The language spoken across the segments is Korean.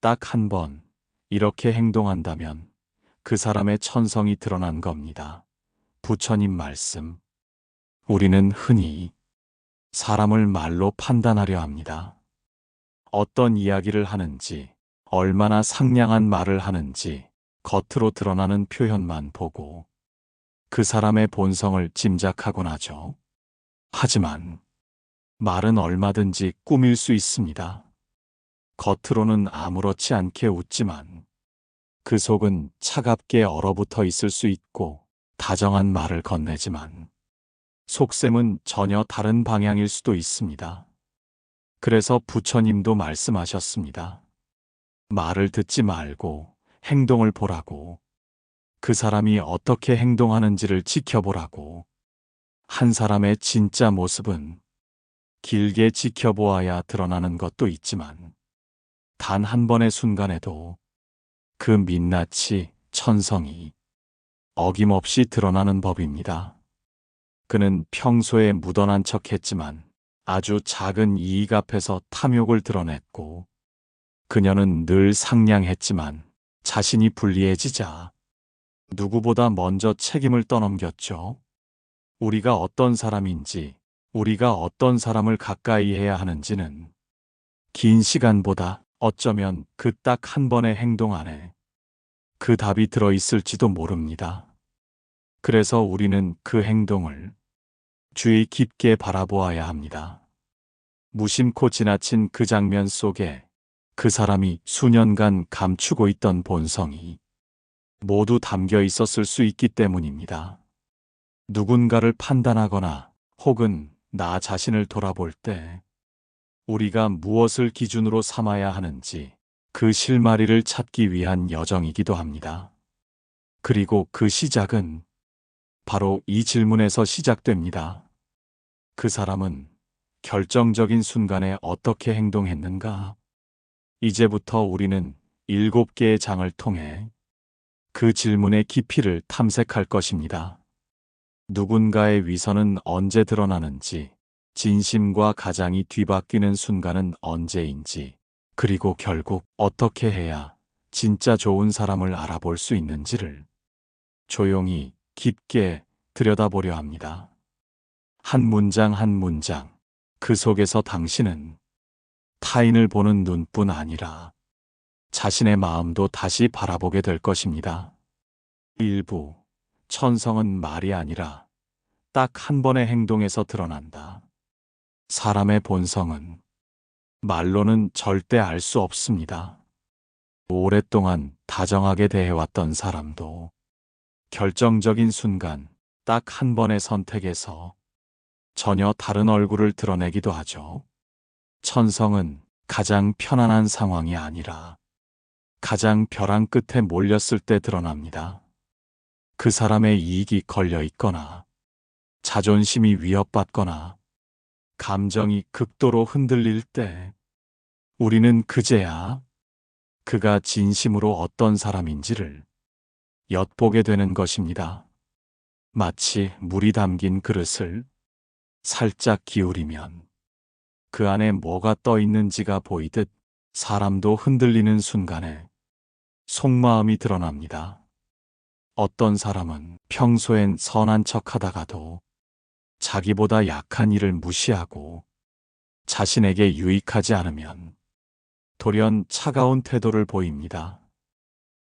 딱 한 번 이렇게 행동한다면 그 사람의 천성이 드러난 겁니다. 부처님 말씀. 우리는 흔히 사람을 말로 판단하려 합니다. 어떤 이야기를 하는지, 얼마나 상냥한 말을 하는지, 겉으로 드러나는 표현만 보고 그 사람의 본성을 짐작하곤 하죠. 하지만 말은 얼마든지 꾸밀 수 있습니다. 겉으로는 아무렇지 않게 웃지만 그 속은 차갑게 얼어붙어 있을 수 있고 다정한 말을 건네지만 속셈은 전혀 다른 방향일 수도 있습니다. 그래서 부처님도 말씀하셨습니다. 말을 듣지 말고 행동을 보라고 그 사람이 어떻게 행동하는지를 지켜보라고 한 사람의 진짜 모습은 길게 지켜보아야 드러나는 것도 있지만 단 한 번의 순간에도 그 민낯이 천성이 어김없이 드러나는 법입니다. 그는 평소에 무던한 척 했지만 아주 작은 이익 앞에서 탐욕을 드러냈고 그녀는 늘 상냥했지만 자신이 불리해지자 누구보다 먼저 책임을 떠넘겼죠. 우리가 어떤 사람인지, 우리가 어떤 사람을 가까이 해야 하는지는 긴 시간보다 어쩌면 그 딱 한 번의 행동 안에 그 답이 들어 있을지도 모릅니다. 그래서 우리는 그 행동을 주의 깊게 바라보아야 합니다. 무심코 지나친 그 장면 속에 그 사람이 수년간 감추고 있던 본성이 모두 담겨 있었을 수 있기 때문입니다. 누군가를 판단하거나 혹은 나 자신을 돌아볼 때 우리가 무엇을 기준으로 삼아야 하는지 그 실마리를 찾기 위한 여정이기도 합니다. 그리고 그 시작은 바로 이 질문에서 시작됩니다. 그 사람은 결정적인 순간에 어떻게 행동했는가? 이제부터 우리는 일곱 개의 장을 통해 그 질문의 깊이를 탐색할 것입니다. 누군가의 위선은 언제 드러나는지, 진심과 가장이 뒤바뀌는 순간은 언제인지, 그리고 결국 어떻게 해야 진짜 좋은 사람을 알아볼 수 있는지를 조용히 깊게 들여다보려 합니다. 한 문장 한 문장, 그 속에서 당신은 타인을 보는 눈뿐 아니라 자신의 마음도 다시 바라보게 될 것입니다. 일부, 천성은 말이 아니라 딱 한 번의 행동에서 드러난다. 사람의 본성은 말로는 절대 알 수 없습니다. 오랫동안 다정하게 대해왔던 사람도 결정적인 순간 딱 한 번의 선택에서 전혀 다른 얼굴을 드러내기도 하죠. 천성은 가장 편안한 상황이 아니라 가장 벼랑 끝에 몰렸을 때 드러납니다. 그 사람의 이익이 걸려 있거나 자존심이 위협받거나 감정이 극도로 흔들릴 때 우리는 그제야 그가 진심으로 어떤 사람인지를 엿보게 되는 것입니다. 마치 물이 담긴 그릇을 살짝 기울이면 그 안에 뭐가 떠 있는지가 보이듯 사람도 흔들리는 순간에 속마음이 드러납니다. 어떤 사람은 평소엔 선한 척 하다가도 자기보다 약한 이를 무시하고 자신에게 유익하지 않으면 돌연 차가운 태도를 보입니다.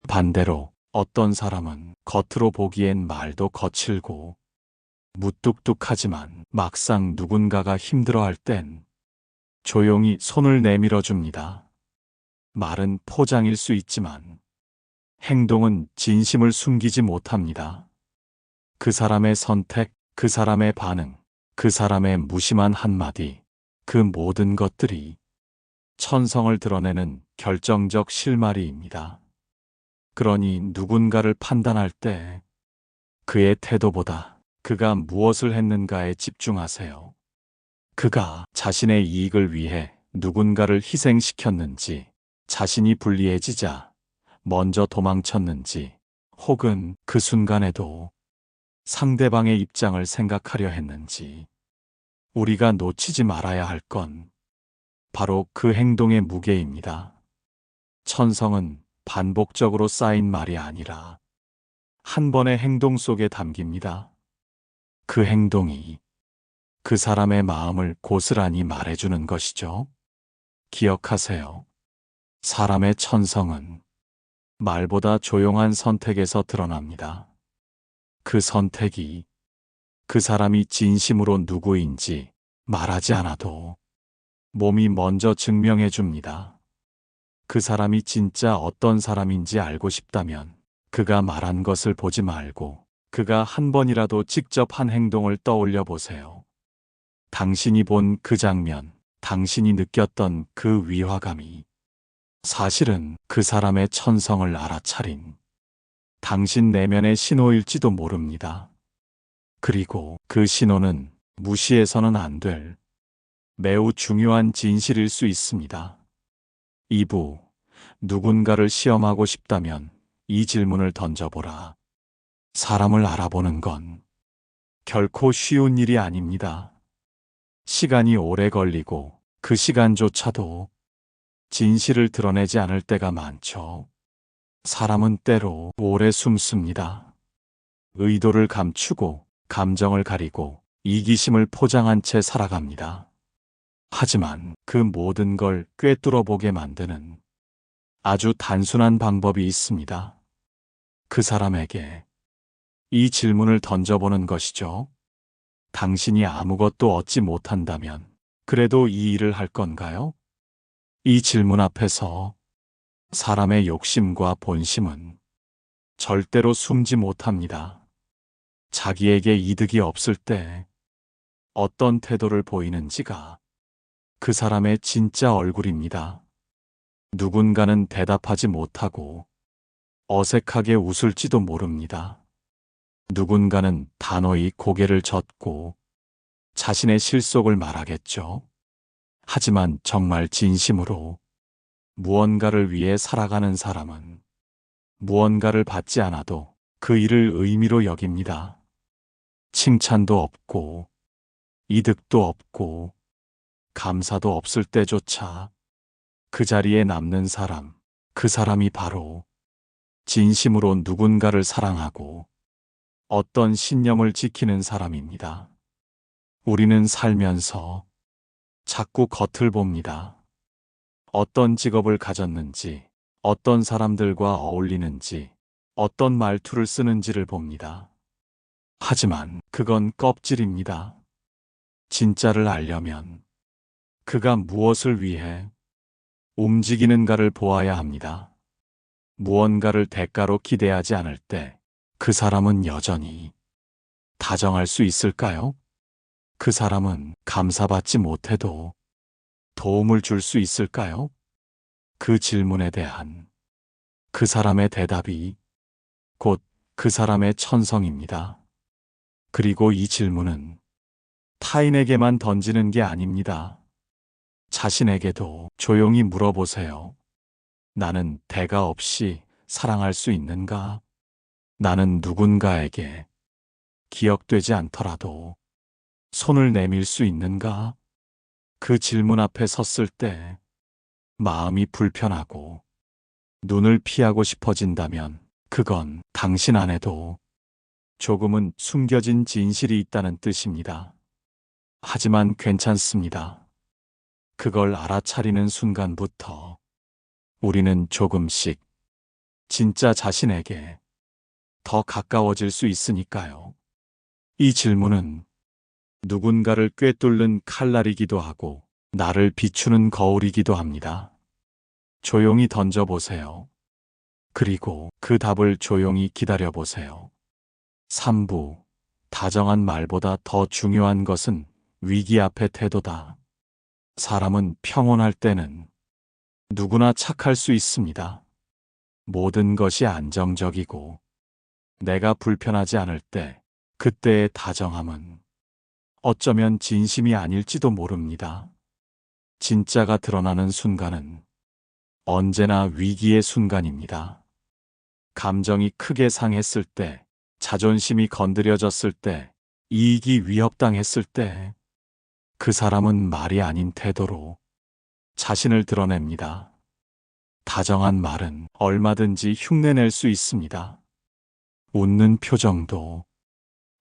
반대로 어떤 사람은 겉으로 보기엔 말도 거칠고 무뚝뚝하지만 막상 누군가가 힘들어할 땐 조용히 손을 내밀어 줍니다. 말은 포장일 수 있지만 행동은 진심을 숨기지 못합니다. 그 사람의 선택, 그 사람의 반응, 그 사람의 무심한 한마디, 그 모든 것들이 천성을 드러내는 결정적 실마리입니다. 그러니 누군가를 판단할 때 그의 태도보다 그가 무엇을 했는가에 집중하세요. 그가 자신의 이익을 위해 누군가를 희생시켰는지, 자신이 불리해지자 먼저 도망쳤는지, 혹은 그 순간에도 상대방의 입장을 생각하려 했는지, 우리가 놓치지 말아야 할 건 바로 그 행동의 무게입니다. 천성은 반복적으로 쌓인 말이 아니라 한 번의 행동 속에 담깁니다. 그 행동이 그 사람의 마음을 고스란히 말해주는 것이죠. 기억하세요. 사람의 천성은 말보다 조용한 선택에서 드러납니다. 그 선택이 그 사람이 진심으로 누구인지 말하지 않아도 몸이 먼저 증명해 줍니다. 그 사람이 진짜 어떤 사람인지 알고 싶다면 그가 말한 것을 보지 말고 그가 한 번이라도 직접 한 행동을 떠올려 보세요. 당신이 본 그 장면, 당신이 느꼈던 그 위화감이 사실은 그 사람의 천성을 알아차린 당신 내면의 신호일지도 모릅니다. 그리고 그 신호는 무시해서는 안 될 매우 중요한 진실일 수 있습니다. 2부 누군가를 시험하고 싶다면 이 질문을 던져보라. 사람을 알아보는 건 결코 쉬운 일이 아닙니다. 시간이 오래 걸리고 그 시간조차도 진실을 드러내지 않을 때가 많죠. 사람은 때로 오래 숨습니다. 의도를 감추고 감정을 가리고 이기심을 포장한 채 살아갑니다. 하지만 그 모든 걸 꿰뚫어 보게 만드는 아주 단순한 방법이 있습니다. 그 사람에게 이 질문을 던져보는 것이죠. 당신이 아무것도 얻지 못한다면 그래도 이 일을 할 건가요? 이 질문 앞에서 사람의 욕심과 본심은 절대로 숨지 못합니다. 자기에게 이득이 없을 때 어떤 태도를 보이는지가 그 사람의 진짜 얼굴입니다. 누군가는 대답하지 못하고 어색하게 웃을지도 모릅니다. 누군가는 단호히 고개를 젓고 자신의 실속을 말하겠죠. 하지만 정말 진심으로 무언가를 위해 살아가는 사람은 무언가를 받지 않아도 그 일을 의미로 여깁니다. 칭찬도 없고 이득도 없고 감사도 없을 때조차 그 자리에 남는 사람, 그 사람이 바로 진심으로 누군가를 사랑하고 어떤 신념을 지키는 사람입니다. 우리는 살면서 자꾸 겉을 봅니다. 어떤 직업을 가졌는지, 어떤 사람들과 어울리는지, 어떤 말투를 쓰는지를 봅니다. 하지만 그건 껍질입니다. 진짜를 알려면 그가 무엇을 위해 움직이는가를 보아야 합니다. 무언가를 대가로 기대하지 않을 때 그 사람은 여전히 다정할 수 있을까요? 그 사람은 감사받지 못해도 도움을 줄 수 있을까요? 그 질문에 대한 그 사람의 대답이 곧 그 사람의 천성입니다. 그리고 이 질문은 타인에게만 던지는 게 아닙니다. 자신에게도 조용히 물어보세요. 나는 대가 없이 사랑할 수 있는가? 나는 누군가에게 기억되지 않더라도 손을 내밀 수 있는가? 그 질문 앞에 섰을 때 마음이 불편하고 눈을 피하고 싶어진다면 그건 당신 안에도 조금은 숨겨진 진실이 있다는 뜻입니다. 하지만 괜찮습니다. 그걸 알아차리는 순간부터 우리는 조금씩 진짜 자신에게 더 가까워질 수 있으니까요. 이 질문은 누군가를 꿰뚫는 칼날이기도 하고 나를 비추는 거울이기도 합니다. 조용히 던져보세요. 그리고 그 답을 조용히 기다려보세요. 3부. 다정한 말보다 더 중요한 것은 위기 앞의 태도다. 사람은 평온할 때는 누구나 착할 수 있습니다. 모든 것이 안정적이고 내가 불편하지 않을 때 그때의 다정함은 어쩌면 진심이 아닐지도 모릅니다. 진짜가 드러나는 순간은 언제나 위기의 순간입니다. 감정이 크게 상했을 때, 자존심이 건드려졌을 때, 이익이 위협당했을 때, 그 사람은 말이 아닌 태도로 자신을 드러냅니다. 다정한 말은 얼마든지 흉내낼 수 있습니다. 웃는 표정도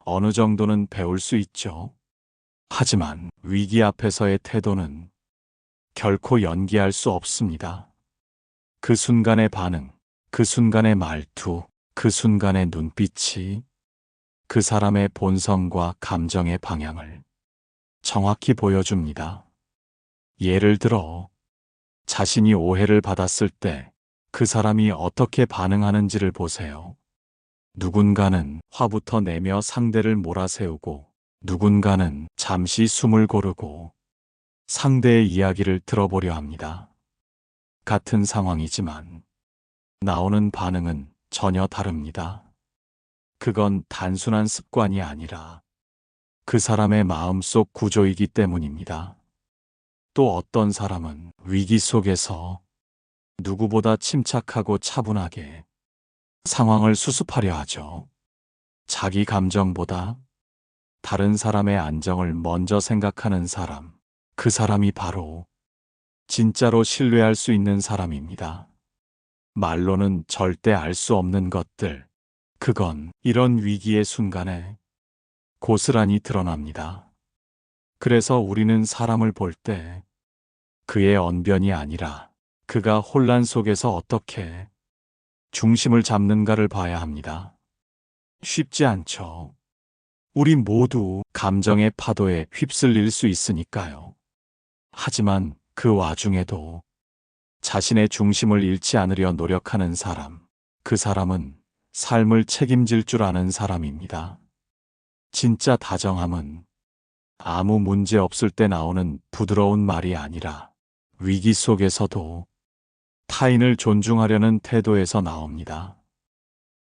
어느 정도는 배울 수 있죠. 하지만 위기 앞에서의 태도는 결코 연기할 수 없습니다. 그 순간의 반응, 그 순간의 말투, 그 순간의 눈빛이 그 사람의 본성과 감정의 방향을 정확히 보여줍니다. 예를 들어, 자신이 오해를 받았을 때 그 사람이 어떻게 반응하는지를 보세요. 누군가는 화부터 내며 상대를 몰아세우고 누군가는 잠시 숨을 고르고 상대의 이야기를 들어보려 합니다. 같은 상황이지만 나오는 반응은 전혀 다릅니다. 그건 단순한 습관이 아니라 그 사람의 마음속 구조이기 때문입니다. 또 어떤 사람은 위기 속에서 누구보다 침착하고 차분하게 상황을 수습하려 하죠. 자기 감정보다 다른 사람의 안정을 먼저 생각하는 사람, 그 사람이 바로 진짜로 신뢰할 수 있는 사람입니다. 말로는 절대 알 수 없는 것들, 그건 이런 위기의 순간에 고스란히 드러납니다. 그래서 우리는 사람을 볼 때 그의 언변이 아니라 그가 혼란 속에서 어떻게 중심을 잡는가를 봐야 합니다. 쉽지 않죠. 우리 모두 감정의 파도에 휩쓸릴 수 있으니까요. 하지만 그 와중에도 자신의 중심을 잃지 않으려 노력하는 사람, 그 사람은 삶을 책임질 줄 아는 사람입니다. 진짜 다정함은 아무 문제 없을 때 나오는 부드러운 말이 아니라 위기 속에서도 타인을 존중하려는 태도에서 나옵니다.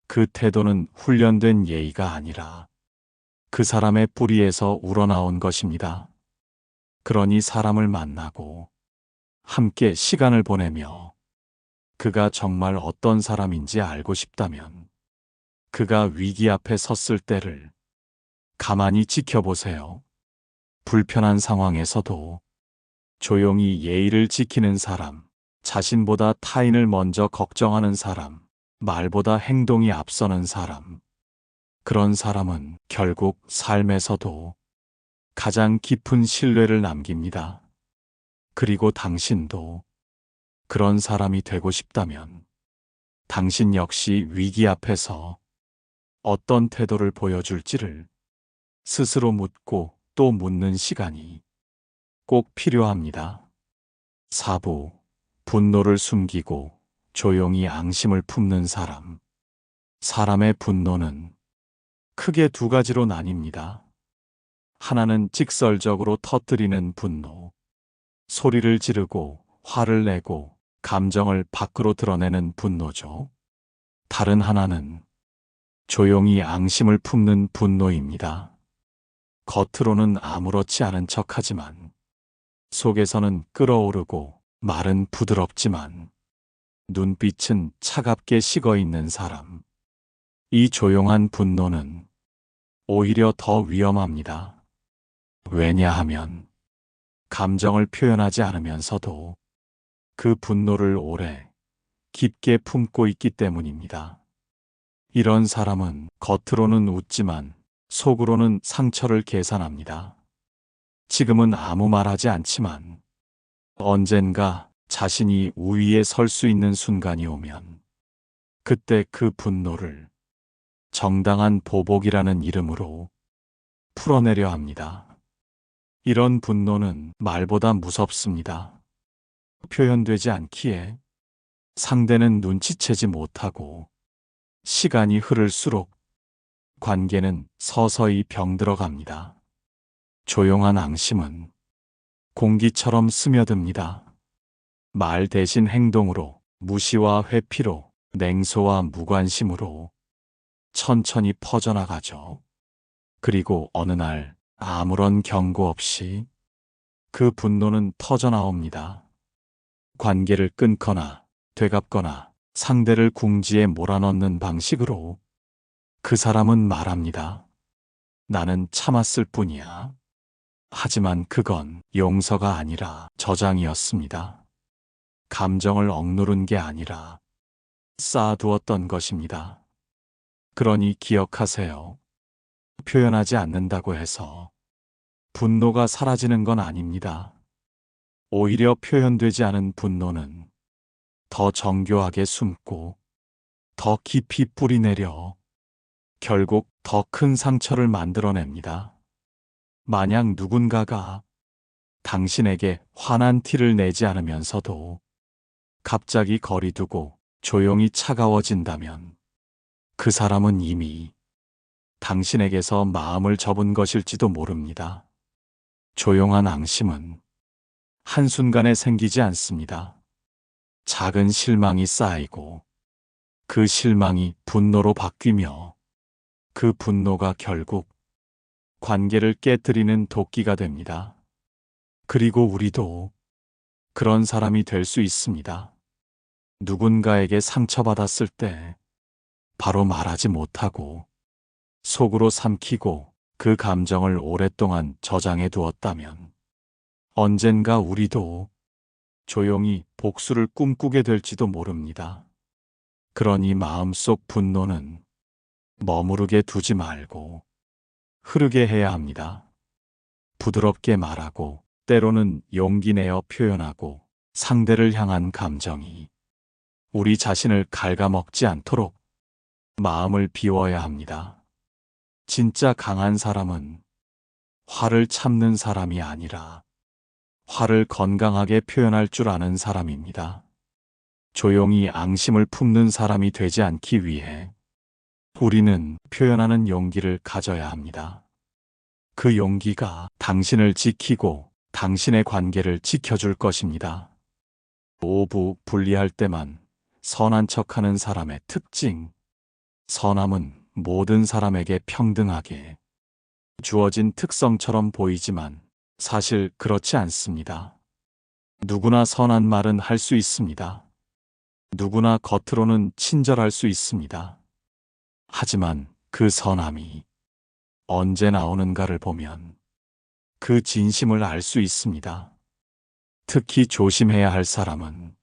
그 태도는 훈련된 예의가 아니라 그 사람의 뿌리에서 우러나온 것입니다. 그러니 사람을 만나고 함께 시간을 보내며 그가 정말 어떤 사람인지 알고 싶다면 그가 위기 앞에 섰을 때를 가만히 지켜보세요. 불편한 상황에서도 조용히 예의를 지키는 사람, 자신보다 타인을 먼저 걱정하는 사람, 말보다 행동이 앞서는 사람. 그런 사람은 결국 삶에서도 가장 깊은 신뢰를 남깁니다. 그리고 당신도 그런 사람이 되고 싶다면 당신 역시 위기 앞에서 어떤 태도를 보여줄지를 스스로 묻고 또 묻는 시간이 꼭 필요합니다. 사부, 분노를 숨기고 조용히 앙심을 품는 사람. 사람의 분노는 크게 두 가지로 나뉩니다. 하나는 직설적으로 터뜨리는 분노. 소리를 지르고 화를 내고 감정을 밖으로 드러내는 분노죠. 다른 하나는 조용히 앙심을 품는 분노입니다. 겉으로는 아무렇지 않은 척 하지만 속에서는 끓어오르고 말은 부드럽지만 눈빛은 차갑게 식어 있는 사람. 이 조용한 분노는 오히려 더 위험합니다. 왜냐하면 감정을 표현하지 않으면서도 그 분노를 오래 깊게 품고 있기 때문입니다. 이런 사람은 겉으로는 웃지만 속으로는 상처를 계산합니다. 지금은 아무 말 하지 않지만 언젠가 자신이 우위에 설 수 있는 순간이 오면 그때 그 분노를 정당한 보복이라는 이름으로 풀어내려 합니다. 이런 분노는 말보다 무섭습니다. 표현되지 않기에 상대는 눈치채지 못하고 시간이 흐를수록 관계는 서서히 병들어갑니다. 조용한 앙심은 공기처럼 스며듭니다. 말 대신 행동으로, 무시와 회피로, 냉소와 무관심으로 천천히 퍼져나가죠. 그리고 어느 날 아무런 경고 없이 그 분노는 터져나옵니다. 관계를 끊거나 되갚거나 상대를 궁지에 몰아넣는 방식으로 그 사람은 말합니다. 나는 참았을 뿐이야. 하지만 그건 용서가 아니라 저장이었습니다. 감정을 억누른 게 아니라 쌓아두었던 것입니다. 그러니 기억하세요. 표현하지 않는다고 해서 분노가 사라지는 건 아닙니다. 오히려 표현되지 않은 분노는 더 정교하게 숨고 더 깊이 뿌리내려 결국 더 큰 상처를 만들어냅니다. 만약 누군가가 당신에게 화난 티를 내지 않으면서도 갑자기 거리두고 조용히 차가워진다면 그 사람은 이미 당신에게서 마음을 접은 것일지도 모릅니다. 조용한 앙심은 한순간에 생기지 않습니다. 작은 실망이 쌓이고 그 실망이 분노로 바뀌며 그 분노가 결국 관계를 깨뜨리는 도끼가 됩니다. 그리고 우리도 그런 사람이 될 수 있습니다. 누군가에게 상처받았을 때 바로 말하지 못하고 속으로 삼키고 그 감정을 오랫동안 저장해 두었다면 언젠가 우리도 조용히 복수를 꿈꾸게 될지도 모릅니다. 그러니 마음속 분노는 머무르게 두지 말고 흐르게 해야 합니다. 부드럽게 말하고 때로는 용기 내어 표현하고 상대를 향한 감정이 우리 자신을 갉아먹지 않도록 마음을 비워야 합니다. 진짜 강한 사람은 화를 참는 사람이 아니라 화를 건강하게 표현할 줄 아는 사람입니다. 조용히 앙심을 품는 사람이 되지 않기 위해 우리는 표현하는 용기를 가져야 합니다. 그 용기가 당신을 지키고 당신의 관계를 지켜줄 것입니다. 오부 분리할 때만 선한 척하는 사람의 특징. 선함은 모든 사람에게 평등하게 주어진 특성처럼 보이지만 사실 그렇지 않습니다. 누구나 선한 말은 할 수 있습니다. 누구나 겉으로는 친절할 수 있습니다. 하지만 그 선함이 언제 나오는가를 보면 그 진심을 알 수 있습니다. 특히 조심해야 할 사람은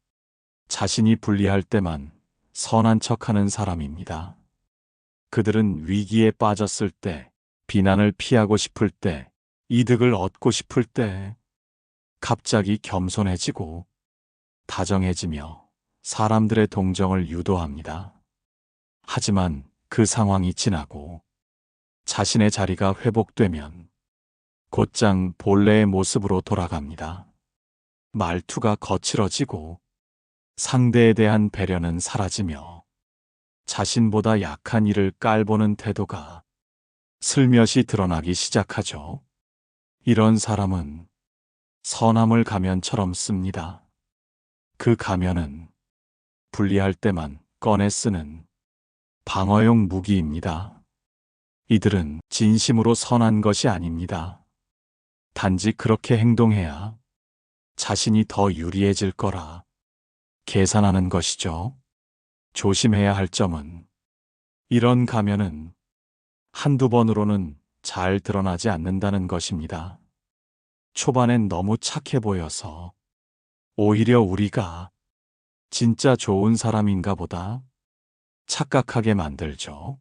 자신이 불리할 때만 선한 척하는 사람입니다. 그들은 위기에 빠졌을 때, 비난을 피하고 싶을 때, 이득을 얻고 싶을 때, 갑자기 겸손해지고 다정해지며 사람들의 동정을 유도합니다. 하지만 그 상황이 지나고 자신의 자리가 회복되면 곧장 본래의 모습으로 돌아갑니다. 말투가 거칠어지고 상대에 대한 배려는 사라지며 자신보다 약한 이를 깔보는 태도가 슬며시 드러나기 시작하죠. 이런 사람은 선함을 가면처럼 씁니다. 그 가면은 분리할 때만 꺼내 쓰는 방어용 무기입니다. 이들은 진심으로 선한 것이 아닙니다. 단지 그렇게 행동해야 자신이 더 유리해질 거라 계산하는 것이죠. 조심해야 할 점은 이런 가면은 한두 번으로는 잘 드러나지 않는다는 것입니다. 초반엔 너무 착해 보여서 오히려 우리가 진짜 좋은 사람인가 보다 착각하게 만들죠.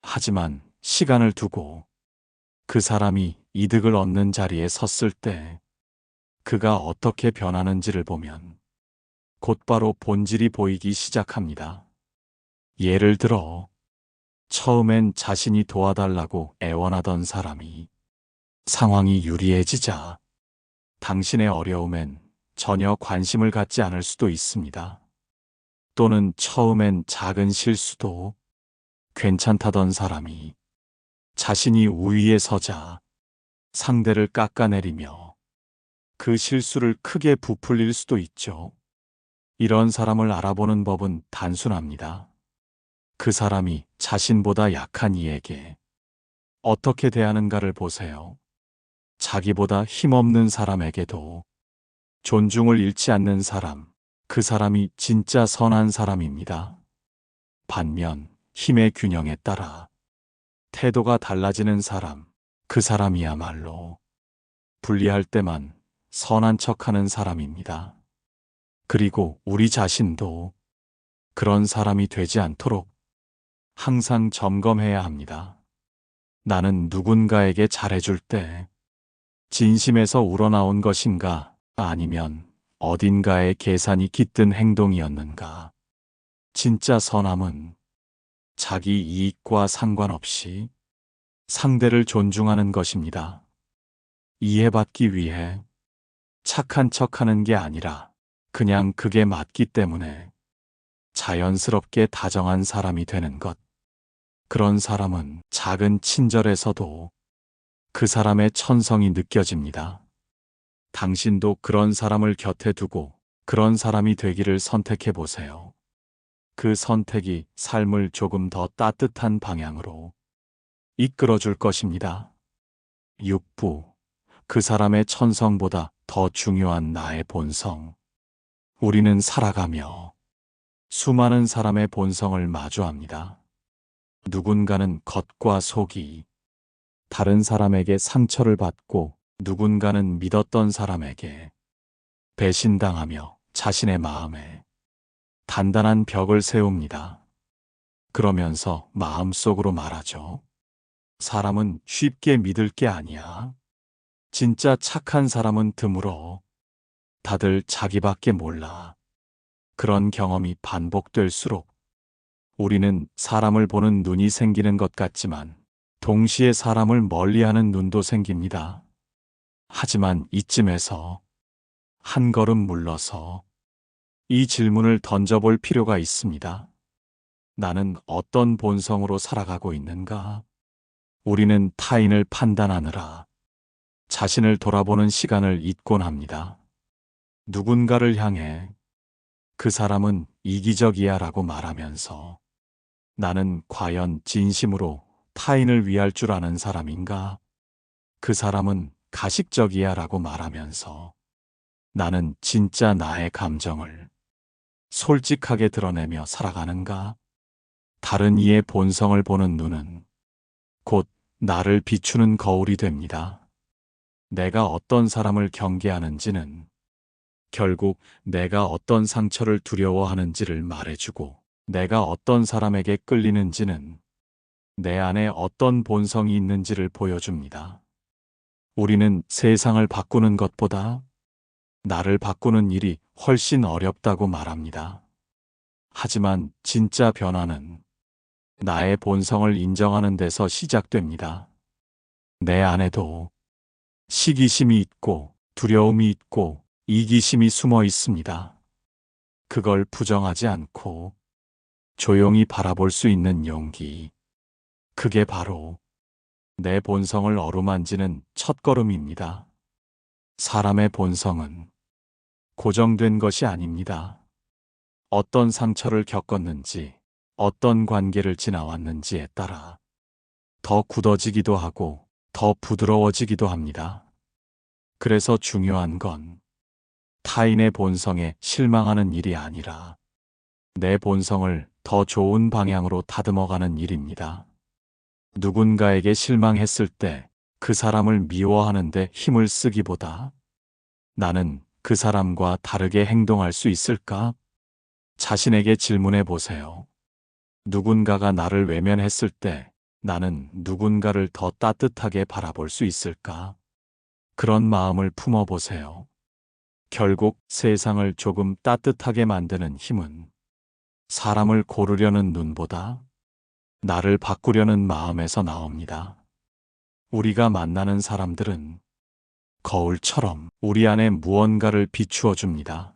하지만 시간을 두고 그 사람이 이득을 얻는 자리에 섰을 때 그가 어떻게 변하는지를 보면 곧바로 본질이 보이기 시작합니다. 예를 들어, 처음엔 자신이 도와달라고 애원하던 사람이 상황이 유리해지자 당신의 어려움엔 전혀 관심을 갖지 않을 수도 있습니다. 또는 처음엔 작은 실수도 괜찮다던 사람이 자신이 우위에 서자 상대를 깎아내리며 그 실수를 크게 부풀릴 수도 있죠. 이런 사람을 알아보는 법은 단순합니다. 그 사람이 자신보다 약한 이에게 어떻게 대하는가를 보세요. 자기보다 힘없는 사람에게도 존중을 잃지 않는 사람, 그 사람이 진짜 선한 사람입니다. 반면 힘의 균형에 따라 태도가 달라지는 사람, 그 사람이야말로 분리할 때만 선한 척하는 사람입니다. 그리고 우리 자신도 그런 사람이 되지 않도록 항상 점검해야 합니다. 나는 누군가에게 잘해줄 때 진심에서 우러나온 것인가 아니면 어딘가에 계산이 깃든 행동이었는가. 진짜 선함은 자기 이익과 상관없이 상대를 존중하는 것입니다. 이해받기 위해 착한 척 하는 게 아니라 그냥 그게 맞기 때문에 자연스럽게 다정한 사람이 되는 것. 그런 사람은 작은 친절에서도 그 사람의 천성이 느껴집니다. 당신도 그런 사람을 곁에 두고 그런 사람이 되기를 선택해 보세요. 그 선택이 삶을 조금 더 따뜻한 방향으로 이끌어 줄 것입니다. 6부. 그 사람의 천성보다 더 중요한 나의 본성. 우리는 살아가며 수많은 사람의 본성을 마주합니다. 누군가는 겉과 속이 다른 사람에게 상처를 받고 누군가는 믿었던 사람에게 배신당하며 자신의 마음에 단단한 벽을 세웁니다. 그러면서 마음속으로 말하죠. 사람은 쉽게 믿을 게 아니야. 진짜 착한 사람은 드물어. 다들 자기밖에 몰라. 그런 경험이 반복될수록 우리는 사람을 보는 눈이 생기는 것 같지만 동시에 사람을 멀리하는 눈도 생깁니다. 하지만 이쯤에서 한 걸음 물러서 이 질문을 던져볼 필요가 있습니다. 나는 어떤 본성으로 살아가고 있는가? 우리는 타인을 판단하느라 자신을 돌아보는 시간을 잊곤 합니다. 누군가를 향해 그 사람은 이기적이야 라고 말하면서 나는 과연 진심으로 타인을 위할 줄 아는 사람인가? 그 사람은 가식적이야 라고 말하면서 나는 진짜 나의 감정을 솔직하게 드러내며 살아가는가? 다른 이의 본성을 보는 눈은 곧 나를 비추는 거울이 됩니다. 내가 어떤 사람을 경계하는지는 결국 내가 어떤 상처를 두려워하는지를 말해주고 내가 어떤 사람에게 끌리는지는 내 안에 어떤 본성이 있는지를 보여줍니다. 우리는 세상을 바꾸는 것보다 나를 바꾸는 일이 훨씬 어렵다고 말합니다. 하지만 진짜 변화는 나의 본성을 인정하는 데서 시작됩니다. 내 안에도 시기심이 있고 두려움이 있고 이기심이 숨어 있습니다. 그걸 부정하지 않고 조용히 바라볼 수 있는 용기. 그게 바로 내 본성을 어루만지는 첫걸음입니다. 사람의 본성은 고정된 것이 아닙니다. 어떤 상처를 겪었는지, 어떤 관계를 지나왔는지에 따라 더 굳어지기도 하고 더 부드러워지기도 합니다. 그래서 중요한 건 타인의 본성에 실망하는 일이 아니라 내 본성을 더 좋은 방향으로 다듬어가는 일입니다. 누군가에게 실망했을 때 그 사람을 미워하는데 힘을 쓰기보다 나는 그 사람과 다르게 행동할 수 있을까? 자신에게 질문해 보세요. 누군가가 나를 외면했을 때 나는 누군가를 더 따뜻하게 바라볼 수 있을까? 그런 마음을 품어 보세요. 결국 세상을 조금 따뜻하게 만드는 힘은 사람을 고르려는 눈보다 나를 바꾸려는 마음에서 나옵니다. 우리가 만나는 사람들은 거울처럼 우리 안에 무언가를 비추어 줍니다.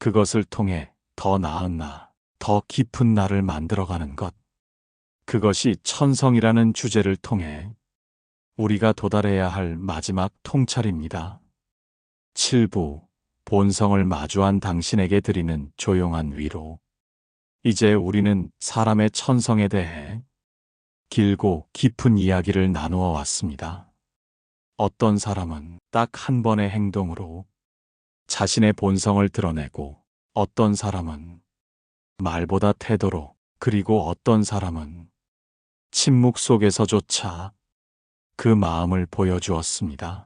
그것을 통해 더 나은 나, 더 깊은 나를 만들어가는 것. 그것이 천성이라는 주제를 통해 우리가 도달해야 할 마지막 통찰입니다. 7부 본성을 마주한 당신에게 드리는 조용한 위로. 이제 우리는 사람의 천성에 대해 길고 깊은 이야기를 나누어 왔습니다. 어떤 사람은 딱 한 번의 행동으로 자신의 본성을 드러내고 어떤 사람은 말보다 태도로 그리고 어떤 사람은 침묵 속에서조차 그 마음을 보여주었습니다.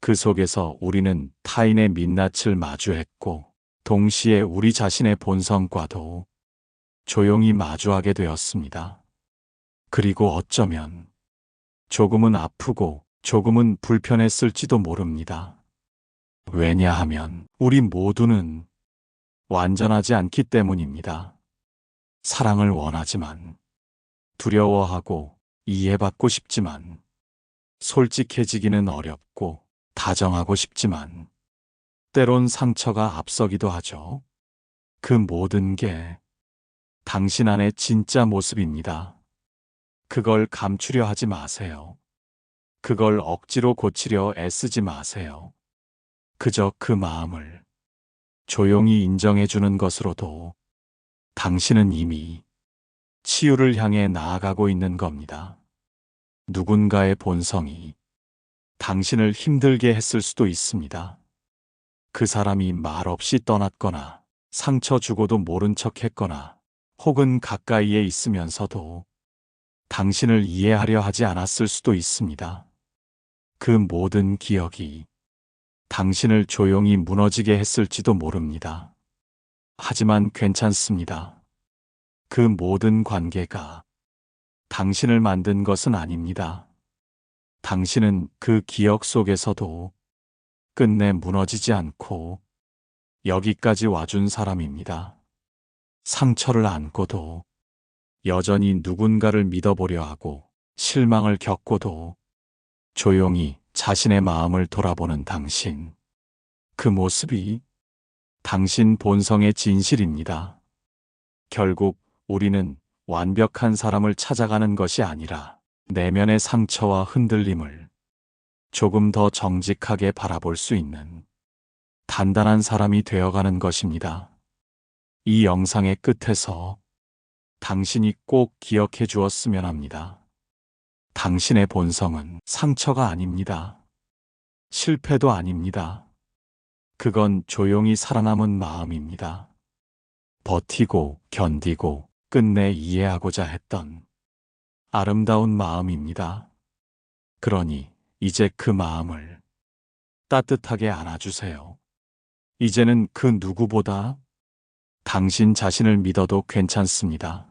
그 속에서 우리는 타인의 민낯을 마주했고 동시에 우리 자신의 본성과도 조용히 마주하게 되었습니다. 그리고 어쩌면 조금은 아프고 조금은 불편했을지도 모릅니다. 왜냐하면 우리 모두는 완전하지 않기 때문입니다. 사랑을 원하지만 두려워하고 이해받고 싶지만 솔직해지기는 어렵고 다정하고 싶지만 때론 상처가 앞서기도 하죠. 그 모든 게 당신 안의 진짜 모습입니다. 그걸 감추려 하지 마세요. 그걸 억지로 고치려 애쓰지 마세요. 그저 그 마음을 조용히 인정해 주는 것으로도 당신은 이미 치유를 향해 나아가고 있는 겁니다. 누군가의 본성이 당신을 힘들게 했을 수도 있습니다. 그 사람이 말없이 떠났거나 상처 주고도 모른 척 했거나 혹은 가까이에 있으면서도 당신을 이해하려 하지 않았을 수도 있습니다. 그 모든 기억이 당신을 조용히 무너지게 했을지도 모릅니다. 하지만 괜찮습니다. 그 모든 관계가 당신을 만든 것은 아닙니다. 당신은 그 기억 속에서도 끝내 무너지지 않고 여기까지 와준 사람입니다. 상처를 안고도 여전히 누군가를 믿어보려 하고 실망을 겪고도 조용히 자신의 마음을 돌아보는 당신. 그 모습이 당신 본성의 진실입니다. 결국 우리는 완벽한 사람을 찾아가는 것이 아니라 내면의 상처와 흔들림을 조금 더 정직하게 바라볼 수 있는 단단한 사람이 되어가는 것입니다. 이 영상의 끝에서 당신이 꼭 기억해 주었으면 합니다. 당신의 본성은 상처가 아닙니다. 실패도 아닙니다. 그건 조용히 살아남은 마음입니다. 버티고 견디고 끝내 이해하고자 했던 아름다운 마음입니다. 그러니 이제 그 마음을 따뜻하게 안아주세요. 이제는 그 누구보다 당신 자신을 믿어도 괜찮습니다.